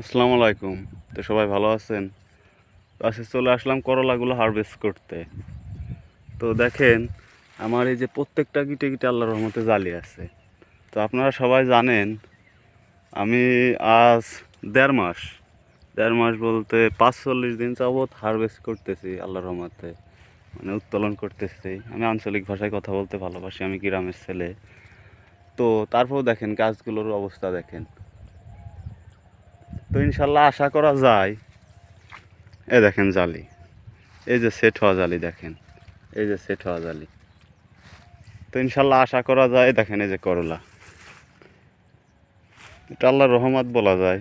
আসসালামু আলাইকুম। তো সবাই ভালো আছেন? আজকে চলে আসলাম করলাগুলো হারভেস্ট করতে। তো দেখেন, আমার এই যে প্রত্যেকটা গিটে গিটে আল্লাহর রহমতে জালি আছে। তো আপনারা সবাই জানেন, আমি আজ দেড় মাস দেড় মাস বলতে পাঁচ চল্লিশ দিন যাবৎ হারভেস্ট করতেছি আল্লাহর রহমতে। মানে উত্তোলন করতেছি। আমি আঞ্চলিক ভাষায় কথা বলতে ভালোবাসি, আমি গ্রামের ছেলে। তো তারপর দেখেন গাছগুলোর অবস্থা দেখেন। তো ইনশাল্লাহ আশা করা যায়। এ দেখেন জালি। এই যে সেট হওয়া জালি দেখেন। এই যে সেট হওয়া জালি। তো ইনশাল্লাহ আশা করা যায়, দেখেন এই যে করলা। এটা আল্লাহর রহমত বলা যায়।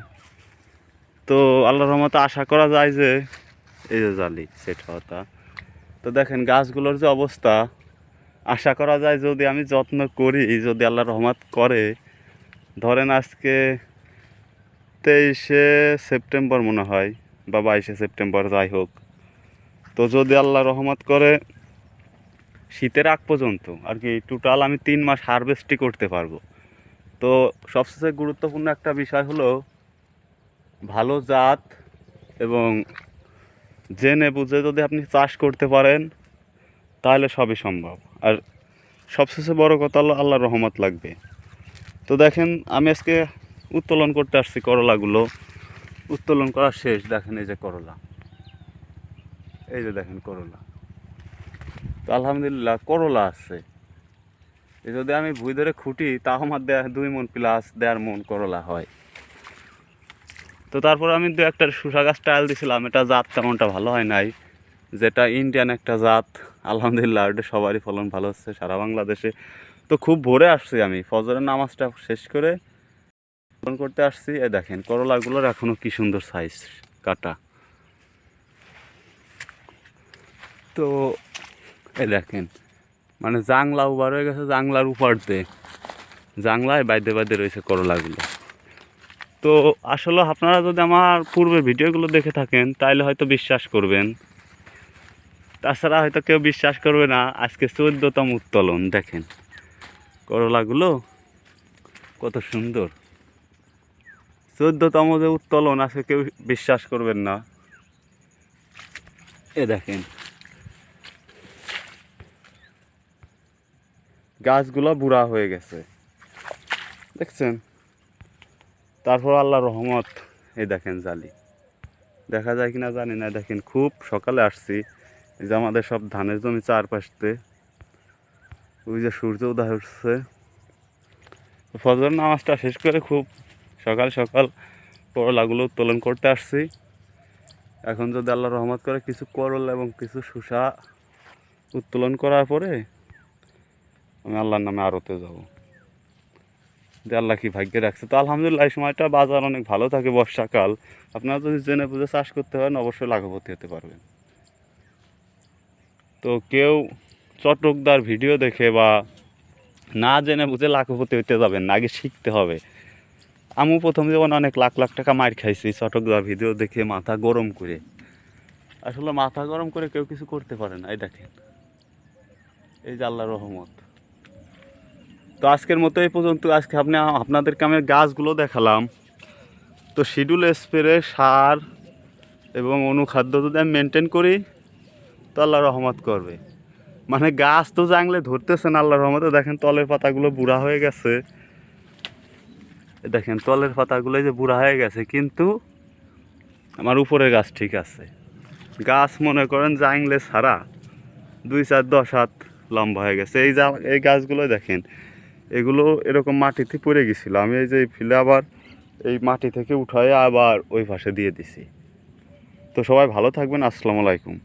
তো আল্লাহর রহমতে আশা করা যায় যে এই যে জালি, সেট হওয়াটা। তো দেখেন গাছগুলোর যে অবস্থা, আশা করা যায় যদি আমি যত্ন করি, যদি আল্লাহ রহমত করে। ধরেন আজকে তেইশে সেপ্টেম্বর মনে হয় বা বাইশে সেপ্টেম্বর, যাই হোক। তো যদি আল্লাহ রহমত করে, শীতের আগ পর্যন্ত আর কি টোটাল আমি তিন মাস হারভেস্টই করতে পারব। তো সবচেয়ে গুরুত্বপূর্ণ একটা বিষয় হলো, ভালো জাত এবং জেনে বুঝে যদি আপনি চাষ করতে পারেন, তাহলে সবই সম্ভব। আর সবচেয়ে বড় কথা হলো আল্লাহ রহমত লাগবে। তো দেখেন, আমি আজকে উত্তোলন করতে আসছি করলাগুলো। উত্তোলন করা শেষ, দেখেন এই যে করলা। এই যে দেখেন করলা। তো আলহামদুলিল্লাহ করলা আছে। যদি আমি ভুই ধরে খুঁটি, তাও আমার দেয়া দুই মন প্লাস দেড় মন করলা হয়। তো তারপর আমি দু একটা শুষা গাছ ট্রায়াল দিছিলাম, এটা জাত তেমনটা ভালো হয় নাই। যেটা ইন্ডিয়ান একটা জাত, আলহামদুলিল্লাহ এটা সবারই ফলন ভালো হচ্ছে, সারা বাংলাদেশে। তো খুব ভোরে আসছি আমি, ফজরের নামাজটা শেষ করে ফোন করতে আসছি। এ দেখেন, করলাগুলোর এখনও কি সুন্দর সাইজ কাটা। তো এ দেখেন মানে জাংলা উবার হয়ে গেছে, জাংলার উপর দিয়ে। জাংলায় বাইদে বাইদে রয়েছে করলাগুলো। তো আসলে আপনারা যদি আমার পূর্বের ভিডিওগুলো দেখে থাকেন তাহলে হয়তো বিশ্বাস করবেন। তাছাড়া হয়তো কেউ বিশ্বাস করবে না, আজকে চোদ্দতম উত্তোলন, দেখেন। করলাগুলো কত সুন্দর। চোদ্দতম যে উত্তোলন আছে, কেউ বিশ্বাস করবেন না। এ দেখেন। গাছগুলো বুড়া হয়ে গেছে। দেখছেন? তারপর আল্লাহ রহমত, এ দেখেন জালি। দেখা যায় কিনা জানি না, দেখেন খুব সকালে আসছি। যে আমাদের সব ধানের জমি চারপাশতে। ওই যে সূর্য উদয় উঠছে ফজর নামাজটা শেষ করে খুব সকাল সকাল করলাগুলো উত্তোলন করতে আসছি। এখন যদি আল্লাহ রহমত করে কিছু করল এবং কিছু শুষা উত্তোলন করার পরে আমি আল্লাহর নামে আরতে যাব। যে আল্লাহ কি ভাগ্যে রাখছে। তো আলহামদুলিল্লাহ এই সময়টা বাজার অনেক ভালো থাকে বর্ষাকাল। আপনারা যদি জেনে বুঝে চাষ করতে পারেন, অবশ্যই লাঘবতী হতে পারবেন। তো কেউ চটকদার ভিডিও দেখে বা না জেনে বুঝে লাখপতি হইতে যাবেন আগে শিখতে হবে। আমি প্রথম যেমন অনেক লাখ লাখ টাকা মার খাইছি, চটকদার ভিডিও দেখে মাথা গরম করে। আসলে মাথা গরম করে কেউ কিছু করতে পারে না, এই দেখেন। এই যে আল্লাহ রহমত। তো আজকের মতো এই পর্যন্ত, আজকে আপনি, আপনাদেরকে আমি গাছগুলো দেখালাম। তো শিডিউল স্প্রে, সার এবং অনুখাদ্য যদি আমি মেনটেন করি, তো আল্লাহ রহমত করবে। মানে গাছ তো জাংলে ধরতেছেন আল্লাহ রহমতে, দেখেন তলের পাতাগুলো বুড়া হয়ে গেছে। দেখেন, তলের পাতাগুলো যে বুড়া হয়ে গেছে, কিন্তু আমার উপরের গাছ ঠিক আছে। গাছ মনে করেন জাংলে ছাড়া দুই চার দশ হাত লম্বা হয়ে গেছে। এই যা এই গাছগুলো দেখেন, এগুলো এরকম মাটিতে পড়ে গেছিল। আমি এই যে ফিলে আবার এই মাটি থেকে উঠায় আবার ওই পাশে দিয়ে দিছি। তো সবাই ভালো থাকবেন। আসসালামু আলাইকুম।